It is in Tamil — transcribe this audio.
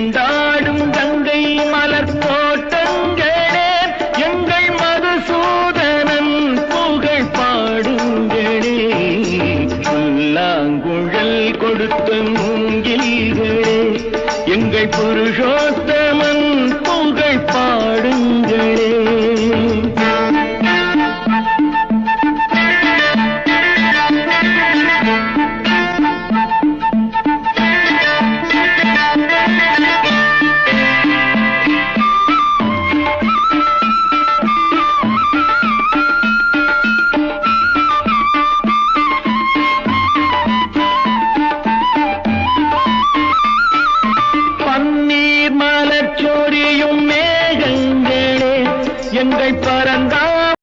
கொண்டாடும் கங்கை மலர் தோட்டங்களே எங்கள் மதுசூதனன் புகழ் பாடுங்களே. புல்லாங்குழல் கொடுத்த மூங்கில்களே எங்கள் புருஷோத்தம எங்கை பறந்தார்